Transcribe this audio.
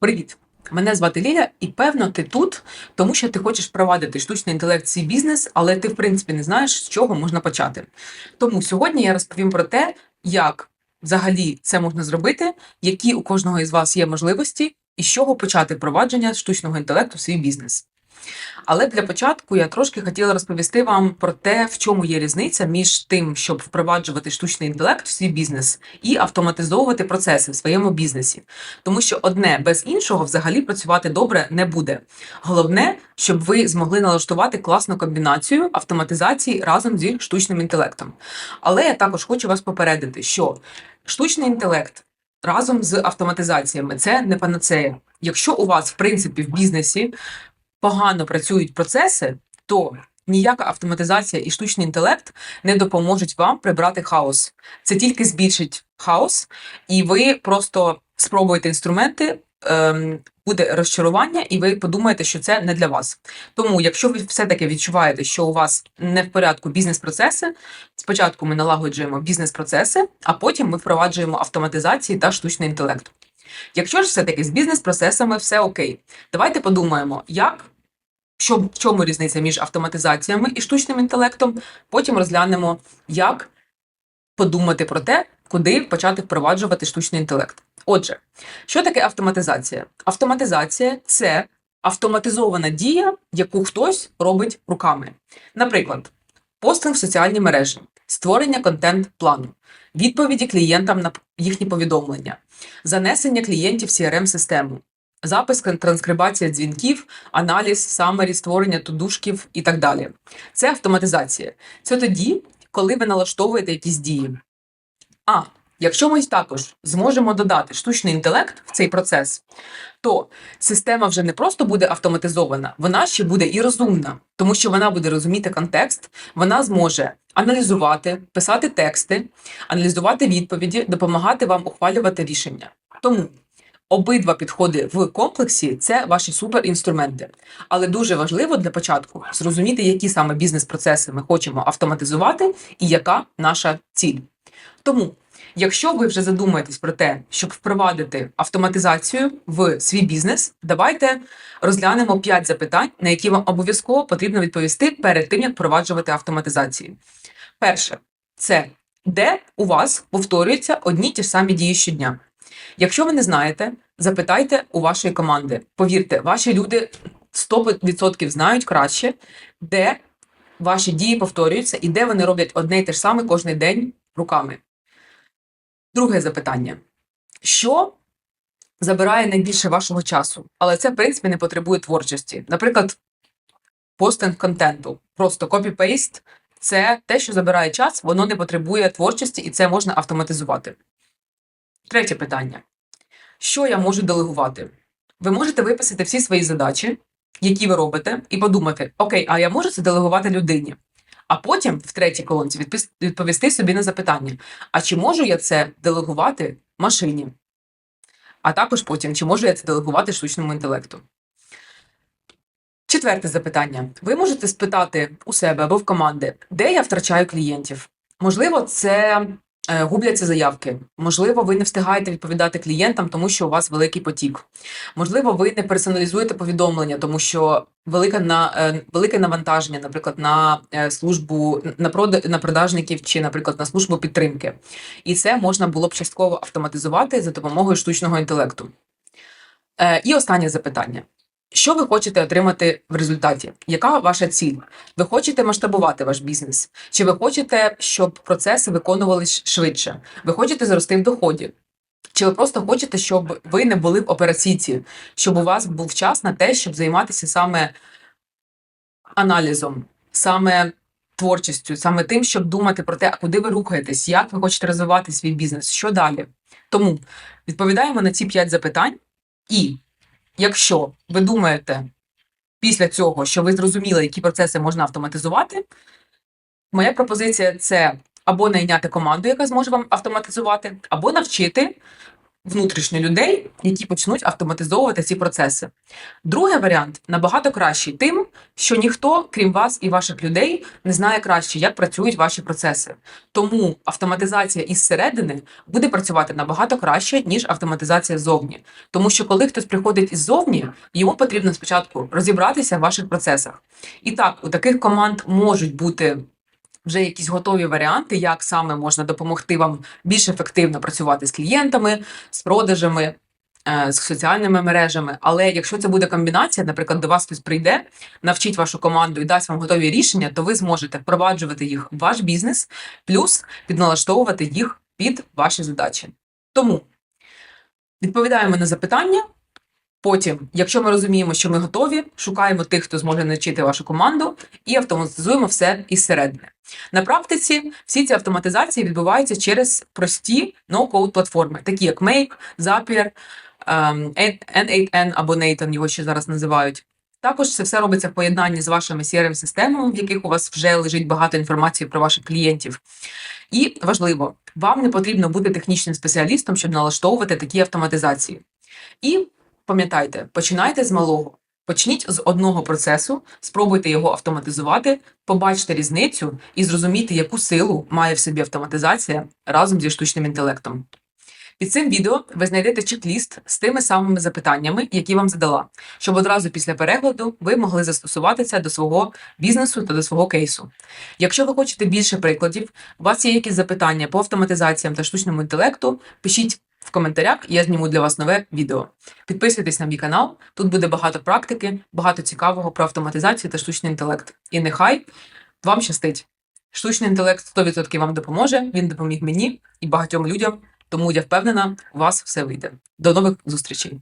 Привіт! Мене звати Ліля, і певно, ти тут, тому що ти хочеш провадити штучний інтелект свій бізнес, але ти, в принципі, не знаєш, з чого можна почати. Тому сьогодні я розповім про те, як взагалі це можна зробити, які у кожного із вас є можливості, і з чого почати провадження штучного інтелекту в свій бізнес. Але для початку я трошки хотіла розповісти вам про те, в чому є різниця між тим, щоб впроваджувати штучний інтелект в свій бізнес і автоматизовувати процеси в своєму бізнесі. Тому що одне без іншого взагалі працювати добре не буде. Головне, щоб ви змогли налаштувати класну комбінацію автоматизації разом зі штучним інтелектом. Але я також хочу вас попередити, що штучний інтелект разом з автоматизаціями це не панацея. Якщо у вас, в принципі, в бізнесі погано працюють процеси, то ніяка автоматизація і штучний інтелект не допоможуть вам прибрати хаос. Це тільки збільшить хаос, і ви просто спробуєте інструменти. ем, Буде розчарування, і ви подумаєте, що це не для вас. Тому, якщо ви все-таки відчуваєте, що у вас не в порядку бізнес-процеси, спочатку ми налагоджуємо бізнес-процеси, а потім ми впроваджуємо автоматизації та штучний інтелект. Якщо ж все-таки з бізнес-процесами все окей, давайте подумаємо, як що, в чому різниця між автоматизаціями і штучним інтелектом. Потім розглянемо, як подумати про те, куди почати впроваджувати штучний інтелект. Отже, що таке автоматизація? Автоматизація це автоматизована дія, яку хтось робить руками. Наприклад, постинг в соціальні мережі, створення контент-плану, відповіді клієнтам на їхні повідомлення, занесення клієнтів в CRM-систему, запис транскрибація дзвінків, аналіз, самері, створення тудушків і так далі. Це автоматизація. Це тоді, коли ви налаштовуєте якісь дії. А якщо ми також зможемо додати штучний інтелект в цей процес, то система вже не просто буде автоматизована, вона ще буде і розумна, тому що вона буде розуміти контекст, вона зможе аналізувати, писати тексти, аналізувати відповіді, допомагати вам ухвалювати рішення. Тому обидва підходи в комплексі це ваші суперінструменти. Але дуже важливо для початку зрозуміти, які саме бізнес-процеси ми хочемо автоматизувати і яка наша ціль. Тому, якщо ви вже задумаєтесь про те, щоб впровадити автоматизацію в свій бізнес, давайте розглянемо 5 запитань, на які вам обов'язково потрібно відповісти перед тим, як впроваджувати автоматизації. Перше, це де у вас повторюються одні ті ж самі дії щодня. Якщо ви не знаєте, запитайте у вашої команди. Повірте, ваші люди 100% знають краще, де ваші дії повторюються і де вони роблять одне й те ж саме кожен день руками. Друге запитання: що забирає найбільше вашого часу? Але це, в принципі, не потребує творчості. Наприклад, постинг контенту, просто копі-пейст це те, що забирає час, воно не потребує творчості, і це можна автоматизувати. Третє питання: що я можу делегувати? Ви можете виписати всі свої задачі, які ви робите, і подумати: Окей, а я можу це делегувати людині? А потім в третій колонці відповісти собі на запитання: а чи можу я це делегувати машині? А також потім, чи можу я це делегувати штучному інтелекту? Четверте запитання. Ви можете спитати у себе або в команди, де я втрачаю клієнтів? Можливо, це губляться заявки. Можливо, ви не встигаєте відповідати клієнтам, тому що у вас великий потік. Можливо, ви не персоналізуєте повідомлення, тому що велике на е, велике навантаження, наприклад, на е, службу на прода- на продажників чи, наприклад, на службу підтримки. І це можна було б частково автоматизувати за допомогою штучного інтелекту. Е, І останнє запитання. Що ви хочете отримати в результаті? Яка ваша ціль? Ви хочете масштабувати ваш бізнес? Чи ви хочете, щоб процеси виконувались швидше? Ви хочете зрости в доході? Чи ви просто хочете, щоб ви не були в операційці, щоб у вас був час на те, щоб займатися саме аналізом, саме творчістю, саме тим, щоб думати про те, куди ви рухаєтесь, як ви хочете розвивати свій бізнес, що далі? Тому відповідаємо на ці п'ять запитань, і якщо ви думаєте після цього, що ви зрозуміли, які процеси можна автоматизувати, моя пропозиція це або найняти команду, яка зможе вам автоматизувати, або навчити внутрішньо людей, які почнуть автоматизовувати ці процеси. Другий варіант набагато кращий тим, що ніхто, крім вас і ваших людей, не знає краще, як працюють ваші процеси. Тому автоматизація із середини буде працювати набагато краще, ніж автоматизація ззовні. Тому що коли хтось приходить іззовні, йому потрібно спочатку розібратися в ваших процесах. І так, у таких команд можуть бути вже якісь готові варіанти, як саме можна допомогти вам більш ефективно працювати з клієнтами, з продажами. е, З соціальними мережами, але якщо це буде комбінація, наприклад, до вас хтось прийде, навчить вашу команду і дасть вам готові рішення, то ви зможете впроваджувати їх в ваш бізнес, плюс підналаштовувати їх під ваші задачі. Тому відповідаємо на запитання. Потім, якщо ми розуміємо, що ми готові, шукаємо тих, хто зможе навчити вашу команду, і автоматизуємо все із середини. На практиці всі ці автоматизації відбуваються через прості no-code платформи, такі як Make, Zapier, ем, N8N або Nathan, його ще зараз називають. Також це все робиться в поєднанні з вашими CRM-системами, в яких у вас вже лежить багато інформації про ваших клієнтів. І важливо, вам не потрібно бути технічним спеціалістом, щоб налаштовувати такі автоматизації. І пам'ятайте, починайте з малого. Почніть з одного процесу, спробуйте його автоматизувати, побачте різницю і зрозумійте, яку силу має в собі автоматизація разом зі штучним інтелектом. Під цим відео ви знайдете чек-ліст з тими самими запитаннями, які вам задала, щоб одразу після перегляду ви могли застосувати це до свого бізнесу та до свого кейсу. Якщо ви хочете більше прикладів, у вас є якісь запитання по автоматизаціям та штучному інтелекту, пишіть в коментарях, і я зніму для вас нове відео. Підписуйтесь на мій канал, тут буде багато практики, багато цікавого про автоматизацію та штучний інтелект. І нехай вам щастить! Штучний інтелект 100% вам допоможе, він допоміг мені і багатьом людям, тому я впевнена, у вас все вийде. До нових зустрічей!